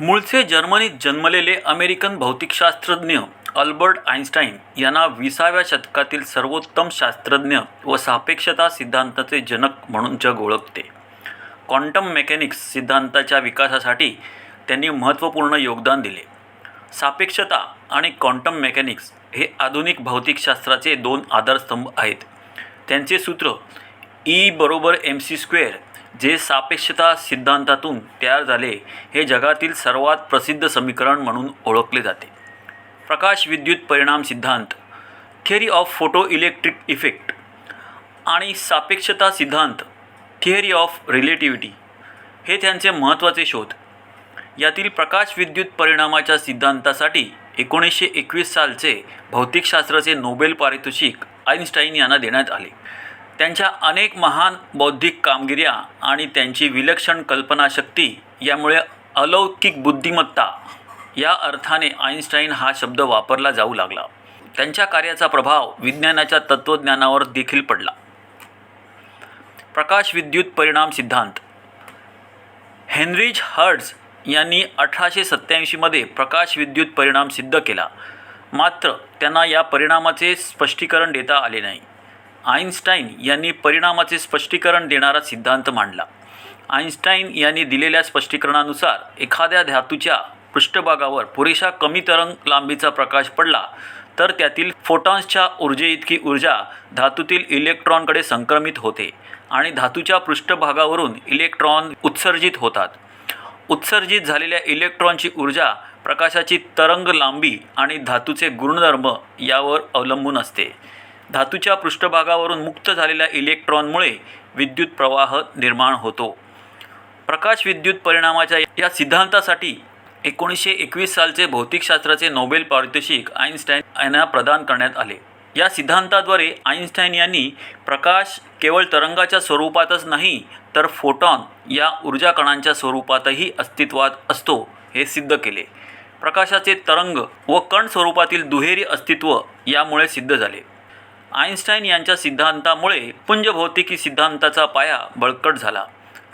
मूळचे जर्मनीत जन्मलेले अमेरिकन भौतिकशास्त्रज्ञ अल्बर्ट आइन्स्टाईन यांना विसाव्या शतकातील सर्वोत्तम शास्त्रज्ञ व सापेक्षता सिद्धांताचे जनक म्हणून जग ओळखते. क्वांटम मेकॅनिक्स सिद्धांताच्या विकासासाठी त्यांनी महत्त्वपूर्ण योगदान दिले. सापेक्षता आणि क्वांटम मेकॅनिक्स हे आधुनिक भौतिकशास्त्राचे दोन आधारस्तंभ आहेत. त्यांचे सूत्र ई बरोबर एम सी स्क्वेअर जे सापेक्षता सिद्धांतातून तयार झाले हे जगातील सर्वात प्रसिद्ध समीकरण म्हणून ओळखले जाते. प्रकाश विद्युत परिणाम सिद्धांत theory of photo electric effect आणि सापेक्षता सिद्धांत थिअरी ऑफ रिलेटिव्हिटी हे त्यांचे महत्त्वाचे शोध. यातील प्रकाश विद्युत परिणामाच्या सिद्धांतासाठी एकोणीसशे एकवीस सालचे भौतिकशास्त्राचे नोबेल पारितोषिक आइन्स्टाईन यांना देण्यात आले. त्यांच्या अनेक महान बौद्धिक कामगिऱ्या आणि त्यांची विलक्षण कल्पनाशक्ती यामुळे अलौकिक बुद्धिमत्ता या अर्थाने आईन्स्टाईन हा शब्द वापरला जाऊ लागला. त्यांच्या कार्याचा प्रभाव विज्ञानाच्या तत्त्वज्ञानावर देखील पडला. प्रकाश विद्युत परिणाम सिद्धांत. हेनरीज हर्ड्स यांनी अठराशे सत्त्याऐंशीमध्ये प्रकाश विद्युत परिणाम सिद्ध केला. मात्र त्यांना या परिणामाचे स्पष्टीकरण देता आले नाही. आइन्स्टाईन यांनी परिणामाचे स्पष्टीकरण देणारा सिद्धांत मांडला. आइन्स्टाईन यांनी दिलेल्या स्पष्टीकरणानुसार एखाद्या धातूच्या पृष्ठभागावर पुरेशा कमी तरंग लांबीचा प्रकाश पडला तर त्यातील फोटॉन्सच्या ऊर्जेइतकी ऊर्जा धातूतील इलेक्ट्रॉनकडे संक्रमित होते आणि धातूच्या पृष्ठभागावरून इलेक्ट्रॉन उत्सर्जित होतात. उत्सर्जित झालेल्या इलेक्ट्रॉनची ऊर्जा प्रकाशाची तरंग लांबी आणि धातूचे गुणधर्म यावर अवलंबून असते. धातूच्या पृष्ठभागावरून मुक्त झालेल्या इलेक्ट्रॉनमुळे विद्युत प्रवाह निर्माण होतो. प्रकाश विद्युत परिणामाच्या या सिद्धांतासाठी एकोणीसशे एकवीस सालचे भौतिकशास्त्राचे नोबेल पारितोषिक आईन्स्टाईन यांना प्रदान करण्यात आले. या सिद्धांताद्वारे आईन्स्टाईन यांनी प्रकाश केवळ तरंगाच्या स्वरूपातच नाही तर फोटॉन या ऊर्जा कणांच्या स्वरूपातही अस्तित्वात असतो हे सिद्ध केले. प्रकाशाचे तरंग व कण स्वरूपातील दुहेरी अस्तित्व यामुळे सिद्ध झाले. आइन्स्टाईन यांच्या सिद्धांतामुळे पुंजभौतिकी सिद्धांताचा पाया बळकट झाला.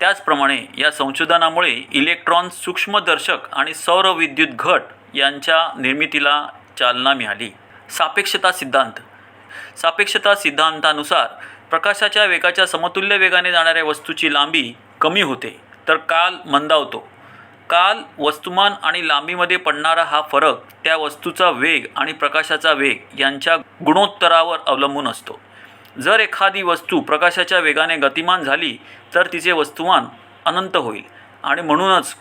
त्याचप्रमाणे या संशोधनामुळे इलेक्ट्रॉन सूक्ष्मदर्शक आणि सौर विद्युत घट यांच्या निर्मितीला चालना मिळाली. सापेक्षता सिद्धांत. सापेक्षता सिद्धांतानुसार प्रकाशाच्या वेगाच्या समतुल्य वेगाने जाणाऱ्या वस्तूची लांबी कमी होते तर काल मंदावतो काल वस्तुमान आणि लांबीमध्ये पडणारा हा फरक त्या वस्तूचा वेग आणि प्रकाशाचा वेग यांच्या गुणोत्तरावर अवलंबून असतो. जर एखादी वस्तू प्रकाशाच्या वेगाने गतिमान झाली तर तिचे वस्तुमान अनंत होईल. आणि म्हणूनच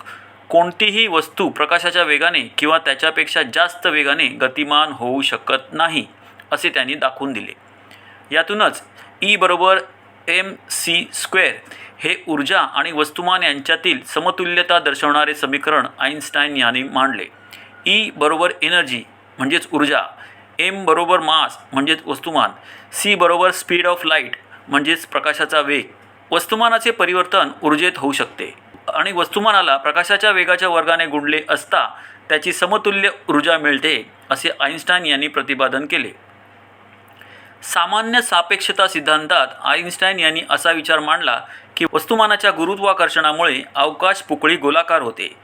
कोणतीही वस्तू प्रकाशाच्या वेगाने किंवा त्याच्यापेक्षा जास्त वेगाने गतिमान होऊ शकत नाही असे त्यांनी दाखवून दिले. यातूनच ई बरोबर एम सी स्क्वेअर हे ऊर्जा आणि वस्तुमान यांच्यातील समतुल्यता दर्शवणारे समीकरण आइन्स्टाईन यांनी मांडले. ई बरोबर एनर्जी म्हणजेच ऊर्जा एम बरोबर मास म्हणजेच वस्तुमान सी बरोबर स्पीड ऑफ लाइट म्हणजेच प्रकाशाचा वेग. वस्तुमानाचे परिवर्तन ऊर्जेत होऊ शकते आणि वस्तुमानाला प्रकाशाच्या वेगाच्या वर्गाने गुणले असता त्याची समतुल्य ऊर्जा मिळते असे आइन्स्टाईन यांनी प्रतिपादन केले. सामान्य सापेक्षता सिद्धांतात आइन्स्टाईन यांनी असा विचार मांडला की वस्तुमानाच्या गुरुत्वाकर्षणामुळे अवकाश पुकळी गोलाकार होते.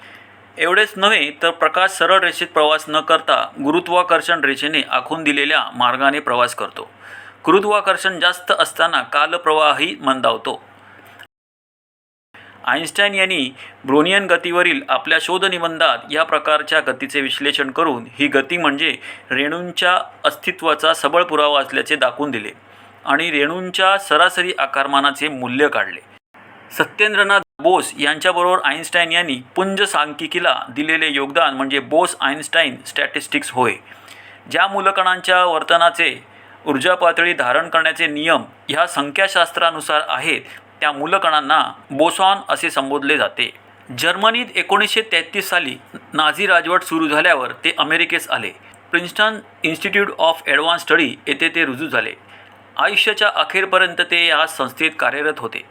एवढेच नव्हे तर प्रकाश सरळ रेषेत प्रवास न करता गुरुत्वाकर्षण रेषेने आखून दिलेल्या मार्गाने प्रवास करतो. गुरुत्वाकर्षण जास्त असताना कालप्रवाहही मंदावतो. आइन्स्टाईन यांनी ब्रोनियन गतीवरील आपल्या शोधनिबंधात या प्रकारच्या गतीचे विश्लेषण करून ही गती म्हणजे रेणूंच्या अस्तित्वाचा सबळ पुरावा असल्याचे दाखवून दिले आणि रेणूंच्या सरासरी आकारमानाचे मूल्य काढले. सत्येंद्रनाथ बोस यांच्याबरोबर आइन्स्टाईन यांनी पुंज सांख्यिकीला दिलेले योगदान म्हणजे बोस आइन्स्टाईन स्टॅटिस्टिक्स होय. ज्या मूलकणांच्या वर्तनाचे ऊर्जा पातळी धारण करण्याचे नियम ह्या संख्याशास्त्रानुसार आहेत त्या मूलकणांना बोसॉन असे संबोधले जाते. जर्मनीत एकोणीसशे तेहतीस साली नाझी राजवट सुरू झाल्यावर ते अमेरिकेस आले. Princeton institute of advance study येथे ते रुजू झाले. आयुष्याच्या अखेरपर्यंत ते या संस्थेत कार्यरत होते.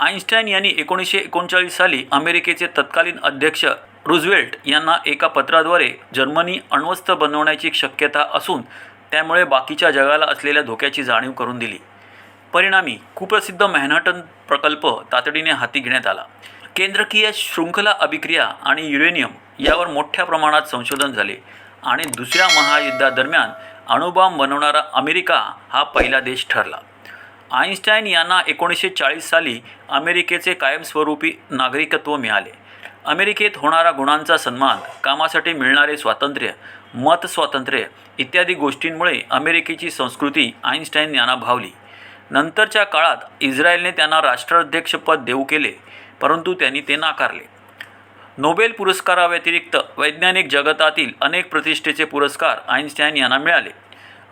आइन्स्टाईन यांनी एकोणीसशे एकोणचाळीस साली अमेरिकेचे तत्कालीन अध्यक्ष रुझवेल्ट यांना एका पत्राद्वारे जर्मनी अण्वस्त्र बनवण्याची शक्यता असून त्यामुळे बाकीच्या जगाला असलेल्या धोक्याची जाणीव करून दिली. परिणामी कुप्रसिद्ध मॅनहटन प्रकल्प तातडीने हाती घेण्यात आला. केंद्रकीय शृंखला अभिक्रिया आणि युरेनियम यावर मोठ्या प्रमाणात संशोधन झाले आणि दुसऱ्या महायुद्धादरम्यान अणुबॉम्ब बनवणारा अमेरिका हा पहिला देश ठरला. आईन्स्टाईन यांना एकोणीसशे चाळीस साली अमेरिकेचे कायमस्वरूपी नागरिकत्व मिळाले. अमेरिकेत होणारा गुणांचा सन्मान कामासाठी मिळणारे स्वातंत्र्य मत स्वातंत्र्य इत्यादी गोष्टींमुळे अमेरिकेची संस्कृती आईन्स्टाईन यांना भावली. नंतरच्या काळात इस्रायलने त्यांना राष्ट्राध्यक्षपद देऊ केले परंतु त्यांनी ते नाकारले. नोबेल पुरस्काराव्यतिरिक्त वैज्ञानिक जगतातील अनेक प्रतिष्ठेचे पुरस्कार आईन्स्टाईन यांना मिळाले.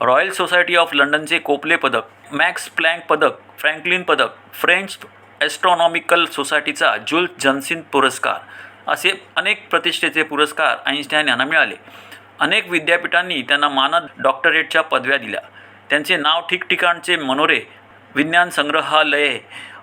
रॉयल सोसायटी ऑफ लंडनचे कोपले पदक मॅक्स प्लँक पदक फ्रँकलिन पदक फ्रेंच ॲस्ट्रॉनॉमिकल सोसायटीचा जुल जनसिन पुरस्कार असे अनेक प्रतिष्ठेचे पुरस्कार आईन्स्टाईन यांना मिळाले. अनेक विद्यापीठांनी त्यांना मानद डॉक्टरेटच्या पदव्या दिल्या. त्यांचे नाव ठिकठिकाणचे मनोरे विज्ञान संग्रहालये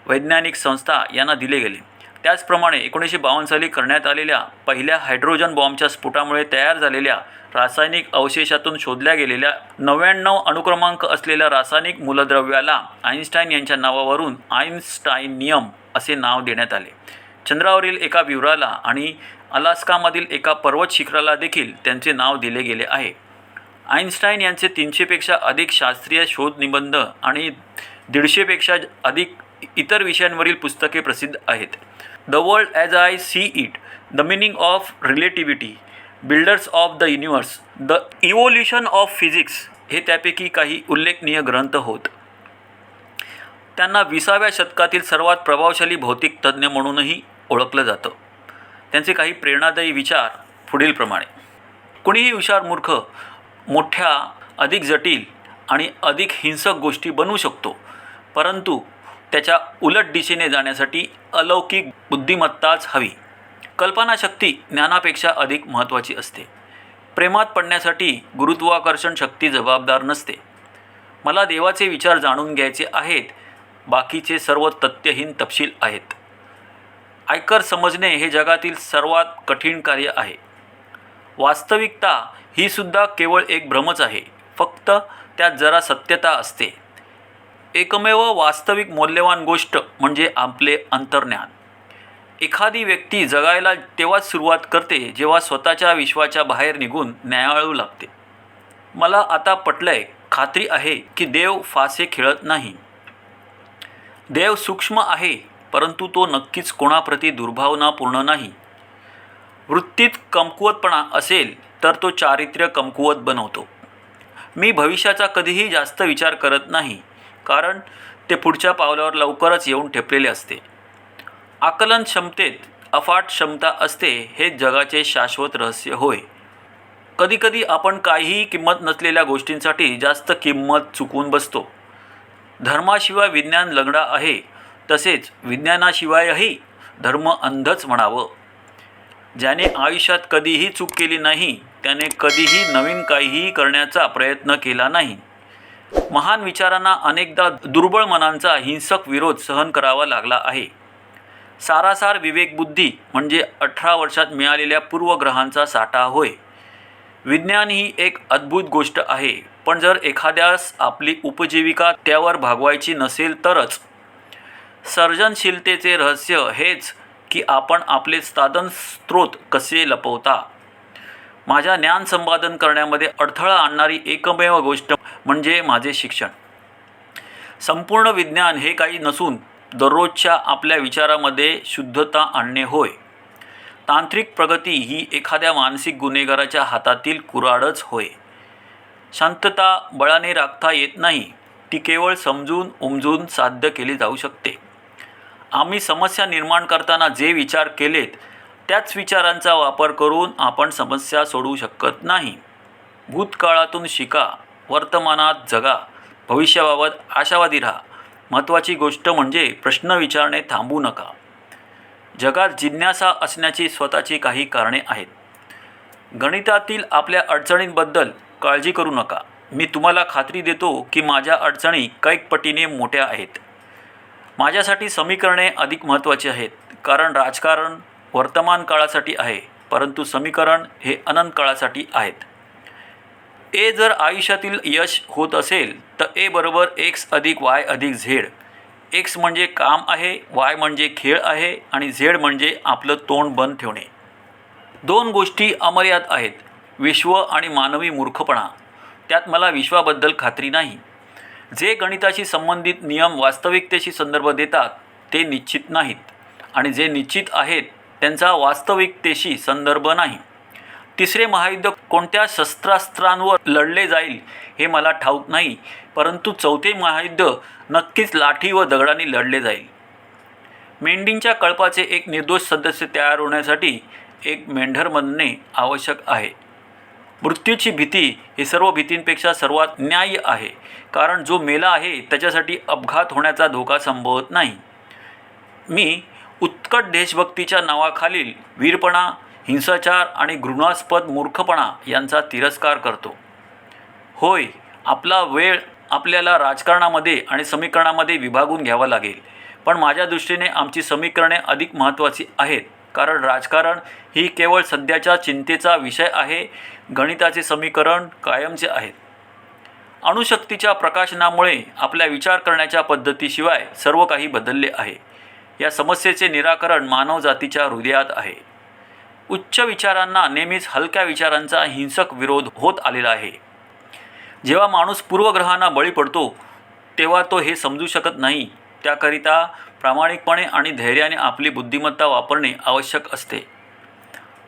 वैज्ञानिक संस्था यांना दिले गेले. त्याचप्रमाणे एकोणीसशे बावन्न साली करण्यात आलेल्या पहिल्या हायड्रोजन बॉम्बच्या स्फोटामुळे तयार झालेल्या रासायनिक अवशेषातून शोधल्या गेलेल्या नव्याण्णव अणुक्रमांक असलेल्या रासायनिक मूलद्रव्याला आईन्स्टाईन यांच्या नावावरून आईन्स्टाईनियम असे नाव देण्यात आले. चंद्रावरील एका विवराला आणि अलास्कामधील एका पर्वत शिखराला देखील त्यांचे नाव दिले गेले आहे. आईन्स्टाईन यांचे तीनशेपेक्षा अधिक शास्त्रीय शोध निबंध आणि दीडशेपेक्षा अधिक इतर विषयांवरील पुस्तके प्रसिद्ध आहेत. The world as I see it the meaning of relativity builders of the universe the evolution of physics हे त्यापैकी काही उल्लेखनीय ग्रंथ होत. त्यांना विसाव्या शतकातील सर्वात प्रभावशाली भौतिक तज्ज्ञ म्हणूनही ओळखलं जातं. त्यांचे काही प्रेरणादायी विचार पुढीलप्रमाणे कुणीही हुशार मूर्ख मोठ्या अधिक जटिल आणि अधिक हिंसक गोष्टी बनवू शकतो. परंतु त्याच्या उलट दिशेने जाण्यासाठी अलौकिक बुद्धिमत्ताच हवी. कल्पनाशक्ती ज्ञानापेक्षा अधिक महत्त्वाची असते. प्रेमात पडण्यासाठी गुरुत्वाकर्षण शक्ती जबाबदार नसते. मला देवाचे विचार जाणून घ्यायचे आहेत बाकीचे सर्व तथ्यहीन तपशील आहेत. आयकर समजणे हे जगातील सर्वात कठीण कार्य आहे. वास्तविकता ही सुद्धा केवळ एक भ्रमच आहे फक्त त्यात जरा सत्यता असते. एकमेव वास्तविक मौल्यवान गोष्ट म्हणजे आपले अंतर्ज्ञान. एखादी व्यक्ती जगायला तेव्हाच सुरुवात करते जेव्हा स्वतःच्या विश्वाच्या बाहेर निघून न्यायाळू लागते मला आता पटलंय खात्री आहे की देव फासे खेळत नाही. देव सूक्ष्म आहे परंतु तो नक्कीच कोणाप्रती दुर्भावनापूर्ण नाही. वृत्तीत कमकुवतपणा असेल तर तो चारित्र्य कमकुवत बनवतो. मी भविष्याचा कधीही जास्त विचार करत नाही कारण ते पुढच्या पावलावर लवकरच येऊन ठेपलेले असते. आकलन क्षमतेत अफाट क्षमता असते हे जगाचे शाश्वत रहस्य होय. कधीकधी आपण काहीही किंमत नसलेल्या गोष्टींसाठी जास्त किंमत चुकून बसतो. धर्माशिवाय विज्ञान लंगडा आहे तसेच विज्ञानाशिवायही धर्म अंधच म्हणावं. ज्याने आयुष्यात कधीही चूक केली नाही त्याने कधीही नवीन काहीही करण्याचा प्रयत्न केला नाही. महान विचारांना अनेकदा दुर्बळ मनांचा हिंसक विरोध सहन करावा लागला आहे. सारासार विवेकबुद्धी म्हणजे अठरा वर्षात मिळालेल्या पूर्वग्रहांचा साठा होय. विज्ञान ही एक अद्भुत गोष्ट आहे पण जर एखाद्यास आपली उपजीविका त्यावर भागवायची नसेल तरच. सर्जनशीलतेचे रहस्य हेच की आपण आपले साधन स्रोत कसे लपवता. माझ्या ज्ञान संपादन करण्यामध्ये अडथळा आणणारी एकमेव गोष्ट म्हणजे माझे शिक्षण. संपूर्ण विज्ञान हे काही नसून दररोजच्या आपल्या विचारामध्ये शुद्धता आणणे होय. तांत्रिक प्रगती ही एखाद्या मानसिक गुन्हेगाराच्या हातातील कुऱ्हाडच होय. शांतता बळाने राखता येत नाही ती केवळ समजून उमजून साध्य केली जाऊ शकते. आम्ही समस्या निर्माण करताना जे विचार केलेत त्याच विचारांचा वापर करून आपण समस्या सोडवू शकत नाही. भूतकाळातून शिका वर्तमानात जगा भविष्याबाबत आशावादी राहा. महत्त्वाची गोष्ट म्हणजे प्रश्न विचारणे थांबू नका. जगात जिज्ञासा असण्याची स्वतःची काही कारणे आहेत. गणितातील आपल्या अडचणींबद्दल काळजी करू नका. मी तुम्हाला खात्री देतो की माझ्या अडचणी कैक पटीने मोठ्या आहेत. माझ्यासाठी समीकरणे अधिक महत्त्वाची आहेत. कारण राजकारण वर्तमान काळासाठी आहे परंतु समीकरण हे अनंत काळासाठी आहेत. ए जर आयुष्यातील यश होत असेल तर ए बरोबर एक्स अधिक वाय अधिक झेड. एक्स म्हणजे काम आहे वाय म्हणजे खेळ आहे आणि झेड म्हणजे आपलं तोंड बंद ठेवणे. दोन गोष्टी अमर्याद आहेत विश्व आणि मानवी मूर्खपणा. त्यात मला विश्वाबद्दल खात्री नाही. जे गणिताशी संबंधित नियम वास्तविकतेशी संदर्भ देतात ते निश्चित नाहीत. आणि जे निश्चित आहेत त्यांचा वास्तविकतेशी संदर्भ नाही. तिसरे महायुद्ध कोणत्या शस्त्रास्त्रांवर लढले जाईल हे मला ठाऊक नाही परंतु चौथे महायुद्ध नक्कीच लाठी व दगडांनी लढले जाईल. मेंढींच्या कळपाचे एक निर्दोष सदस्य तयार होण्यासाठी एक मेंढर बनणे आवश्यक आहे. मृत्यूची भीती हे सर्व भीतींपेक्षा सर्वात न्याय्य आहे कारण जो मेला आहे त्याच्यासाठी अपघात होण्याचा धोका संभवत नाही. मी उत्कट देशभक्तीच्या नावाखालील वीरपणा हिंसाचार आणि घृणास्पद मूर्खपणा यांचा तिरस्कार करतो. होय आपला वेळ आपल्याला राजकारणामध्ये आणि समीकरणामध्ये विभागून घ्यावा लागेल. पण माझ्या दृष्टीने आमची समीकरणे अधिक महत्त्वाची आहेत. कारण राजकारण ही केवळ सध्याच्या चिंतेचा विषय आहे गणिताचे समीकरण कायमचे आहेत. अणुशक्तीच्या प्रकाशनामुळे आपल्या विचार करण्याच्या पद्धतीशिवाय सर्व काही बदलले आहे. या समस्येचे निराकरण मानवजातीच्या हृदयात आहे. उच्च विचारांना नेहमीच हलक्या विचारांचा हिंसक विरोध होत आलेला आहे. जेव्हा माणूस पूर्वग्रहांना बळी पडतो तेव्हा तो हे समजू शकत नाही. त्याकरिता प्रामाणिकपणे आणि धैर्याने आपली बुद्धिमत्ता वापरणे आवश्यक असते.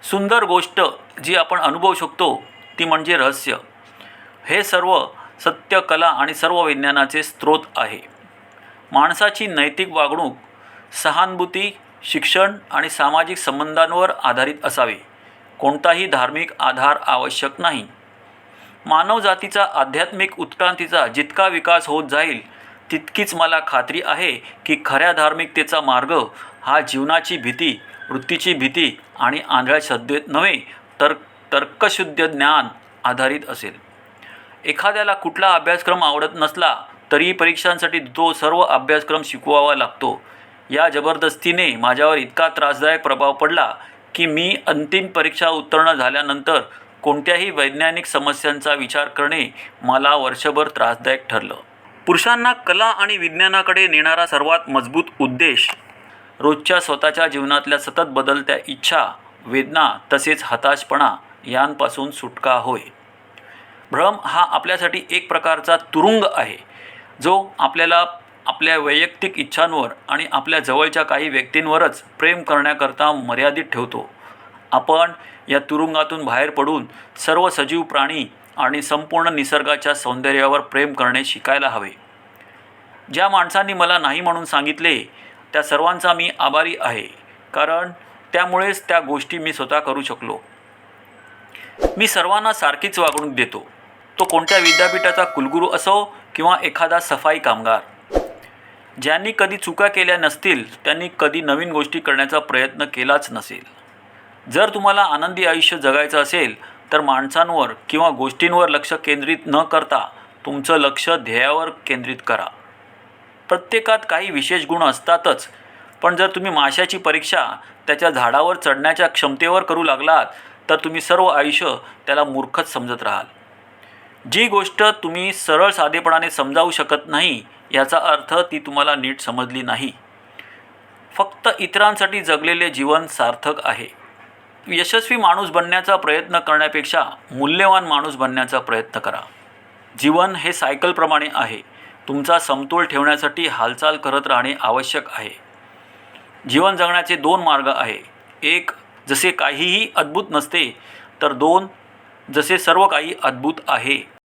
सुंदर गोष्ट जी आपण अनुभवू शकतो ती म्हणजे रहस्य. हे सर्व सत्य कला आणि सर्व विज्ञानाचे स्रोत आहे. माणसाची नैतिक वागणूक सहानुभूती शिक्षण आणि सामाजिक संबंधांवर आधारित असावे. कोणताही धार्मिक आधार आवश्यक नाही. मानवजातीचा आध्यात्मिक उत्क्रांतीचा जितका विकास होत जाईल तितकीच मला खात्री आहे की खऱ्या धार्मिकतेचा मार्ग हा जीवनाची भीती वृत्तीची भीती आणि आंधळ्या श्रद्धेत नव्हे तर तर्कशुद्ध ज्ञान आधारित असेल. एखाद्याला कुठला अभ्यासक्रम आवडत नसला तरीही परीक्षांसाठी तो सर्व अभ्यासक्रम शिकवावा लागतो. या जबरदस्तीने माझ्यावर इतका त्रासदायक प्रभाव पडला की मी अंतिम परीक्षा उत्तीर्ण झाल्यानंतर कोणत्याही वैज्ञानिक समस्यांचा विचार करणे मला वर्षभर त्रासदायक ठरलं. पुरुषांना कला आणि विज्ञानाकडे नेणारा सर्वात मजबूत उद्देश रोजच्या स्वतःच्या जीवनातल्या सतत बदलत्या इच्छा वेदना तसेच हताशपणा यांपासून सुटका होय. भ्रम हा आपल्यासाठी एक प्रकारचा तुरुंग आहे जो आपल्याला आपल्या वैयक्तिक इच्छांवर आणि आपल्या जवळच्या काही व्यक्तींवरच प्रेम करण्याकरता मर्यादित ठेवतो. आपण या तुरुंगातून बाहेर पडून सर्व सजीव प्राणी आणि संपूर्ण निसर्गाच्या सौंदर्यावर प्रेम करणे शिकायला हवे. ज्या माणसांनी मला नाही म्हणून सांगितले त्या सर्वांचा मी आभारी आहे कारण त्यामुळेच त्या गोष्टी मी स्वतः करू शकलो. मी सर्वांना सारखीच वागणूक देतो. तो कोणत्या विद्यापीठाचा कुलगुरू असो किंवा एखादा सफाई कामगार. ज्यांनी कधी चुका केल्या नसतील त्यांनी कधी नवीन गोष्टी करण्याचा प्रयत्न केलाच नसेल. जर तुम्हाला आनंदी आयुष्य जगायचं असेल तर माणसांवर किंवा गोष्टींवर लक्ष केंद्रित न करता तुमचं लक्ष ध्येयावर केंद्रित करा. प्रत्येकात काही विशेष गुण असतातच पण जर तुम्ही माशाची परीक्षा त्याच्या झाडावर चढण्याच्या क्षमतेवर करू लागलात तर तुम्ही सर्व आयुष्य त्याला मूर्खच समजत राहाल. जी गोष्ट तुम्ही सरळ साधेपणाने समजावू शकत नाही याचा अर्थ ती तुम्हाला नीट समजली नाही. फक्त इतरांसाठी जगलेले जीवन सार्थक आहे. यशस्वी माणूस बनण्याचा प्रयत्न करण्यापेक्षा मूल्यवान माणूस बनण्याचा प्रयत्न करा. जीवन हे सायकलप्रमाणे आहे. तुमचा समतोल ठेवण्यासाठी हालचाल करत राहणे आवश्यक आहे. जीवन जगण्याचे दोन मार्ग आहे. एक जसे काहीही अद्भुत नसते तर दोन जसे सर्व काही अद्भुत आहे.